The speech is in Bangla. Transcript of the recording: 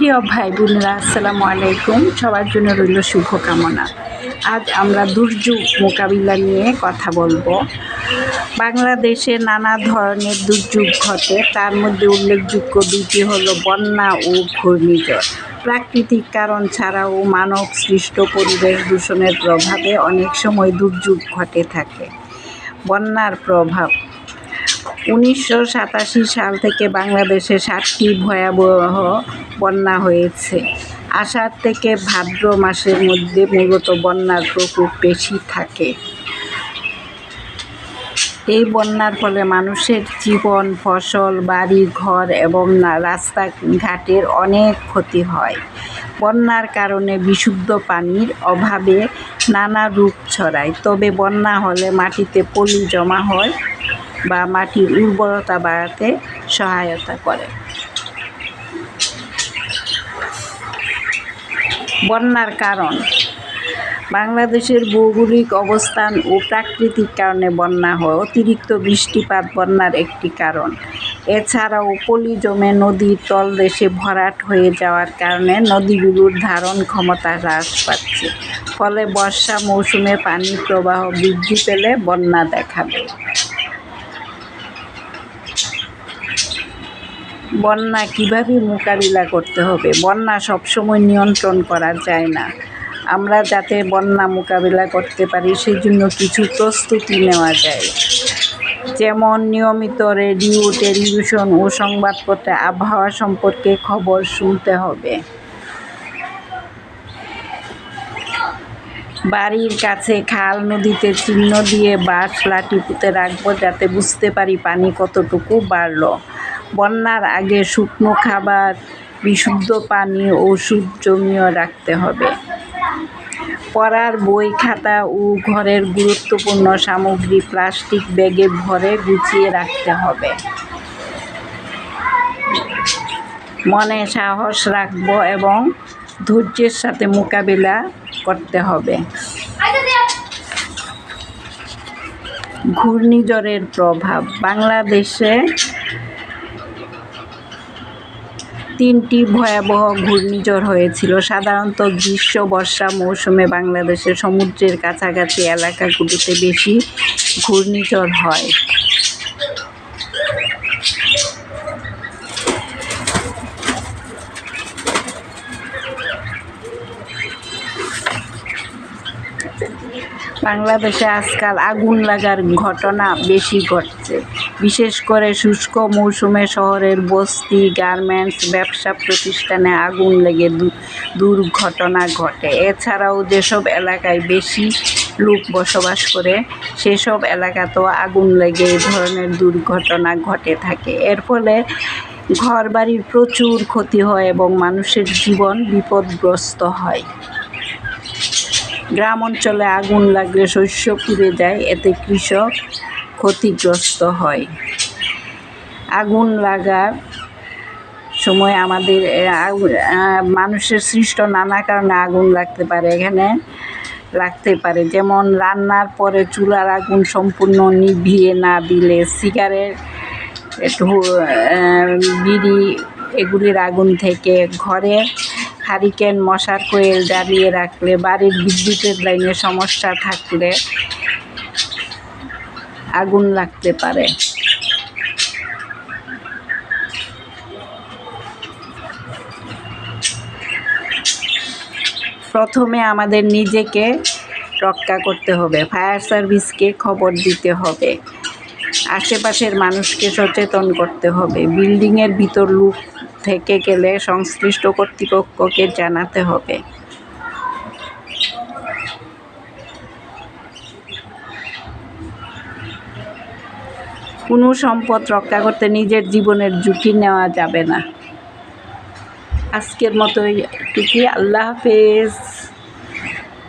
প্রিয় ভাই বোনেরা আসসালামু আলাইকুম। সবার জন্য রইল শুভকামনা। আজ আমরা দুর্যোগ মোকাবিলা নিয়ে কথা বলব। বাংলাদেশে নানা ধরনের দুর্যোগ ঘটে। তার মধ্যে উল্লেখযোগ্য দুটি হলো বন্যা ও ঘূর্ণিঝড়। প্রাকৃতিক কারণ ছাড়াও মানব সৃষ্ট পরিবেশ দূষণের প্রভাবে অনেক সময় দুর্যোগ ঘটে থাকে। বন্যার প্রভাব উনিশশো সাতাশি সাল থেকে বাংলাদেশে সাতটি ভয়াবহ বন্যা হয়েছে। আষাঢ় থেকে ভাদ্র মাসের মধ্যে মূলত বন্যার প্রকোপ বেশি থাকে। এই বন্যার ফলে মানুষের জীবন, ফসল, বাড়ি, ঘর এবং রাস্তাঘাটের অনেক ক্ষতি হয়। বন্যার কারণে বিশুদ্ধ পানির অভাবে নানা রূপ ছড়ায়। তবে বন্যা হলে মাটিতে পলি জমা হয় বা মাটির উর্বরতা বাড়াতে সহায়তা করে। বন্যার কারণ, বাংলাদেশের ভৌগোলিক অবস্থান ও প্রাকৃতিক কারণে বন্যা হয়। অতিরিক্ত বৃষ্টিপাত বন্যার একটি কারণ। এছাড়াও পলি জমে নদীর তলদেশে ভরাট হয়ে যাওয়ার কারণে নদীগুলোর ধারণ ক্ষমতা হ্রাস পাচ্ছে। ফলে বর্ষা মৌসুমে পানির প্রবাহ বৃদ্ধি পেলে বন্যা দেখাবে বন্যা কীভাবে মোকাবিলা করতে হবে? বন্যা সবসময় নিয়ন্ত্রণ করা যায় না। আমরা যাতে বন্যা মোকাবিলা করতে পারি সেই জন্য কিছু প্রস্তুতি নেওয়া যায়। যেমন নিয়মিত রেডিও, টেলিভিশন ও সংবাদপত্রে আবহাওয়া সম্পর্কে খবর শুনতে হবে। বাড়ির কাছে খাল, নদীতে চিহ্ন দিয়ে বাঁশ, লাঠি পুঁতে রাখব যাতে বুঝতে পারি পানি কতটুকু বাড়লো। বন্যার আগে শুকনো খাবার, বিশুদ্ধ পানি, ওষুধ জমিয়ে রাখতে হবে। পড়ার বই, খাতা ও ঘরের গুরুত্বপূর্ণ সামগ্রী প্লাস্টিক ব্যাগে ভরে গুছিয়ে রাখতে হবে। মনে সাহস রাখব এবং ধৈর্যের সাথে মোকাবিলা করতে হবে। ঘূর্ণিঝড়ের প্রভাব। বাংলাদেশে তিনটি ভয়াবহ ঘূর্ণিঝড় হয়েছিল। সাধারণত গ্রীষ্ম, বর্ষা, মৌসুমে বাংলাদেশের সমুদ্রের কাছাকাছি এলাকাগুলিতে বেশি ঘূর্ণিঝড় হয়। বাংলাদেশে আজকাল আগুন লাগার ঘটনা বেশি ঘটছে। বিশেষ করে শুষ্ক মৌসুমে শহরের বস্তি, গার্মেন্টস, ব্যবসা প্রতিষ্ঠানে আগুন লেগে দুর্ঘটনা ঘটে। এছাড়াও যেসব এলাকায় বেশি লোক বসবাস করে, সেসব এলাকাতেও আগুন লেগে এই ধরনের দুর্ঘটনা ঘটে থাকে। এর ফলে ঘরবাড়ির প্রচুর ক্ষতি হয় এবং মানুষের জীবন বিপদগ্রস্ত হয়। গ্রাম অঞ্চলে আগুন লাগলে শস্য পুড়ে যায়, এতে কৃষক ক্ষতিগ্রস্ত হয়। আগুন লাগার সময় আমাদের মানুষের সৃষ্ট নানা কারণে আগুন লাগতে পারে, এখানে লাগতে পারে। যেমন রান্নার পরে চুলার আগুন সম্পূর্ণ নিভিয়ে না দিলে সিগারেট বিড়ি, এগুলির আগুন থেকে ঘরে হারিকেন মশার কোয়েল জ্বালিয়ে রাখলে বাড়ির বিদ্যুতের লাইনে সমস্যা থাকলে আগুন লাগতে পারে। প্রথমে আমাদের নিজেকে রক্ষা করতে হবে, ফায়ার সার্ভিসকে খবর দিতে হবে, আশেপাশের মানুষকে সচেতন করতে হবে, বিল্ডিংয়ের ভিতর লুক থেকে গেলে সংশ্লিষ্ট কর্তৃপক্ষকে জানাতে হবে। কোনো সম্পদ রক্ষা করতে নিজের জীবনের ঝুঁকি নেওয়া যাবে না। আজকের মতো এটুকুই। আল্লাহ হাফেজ।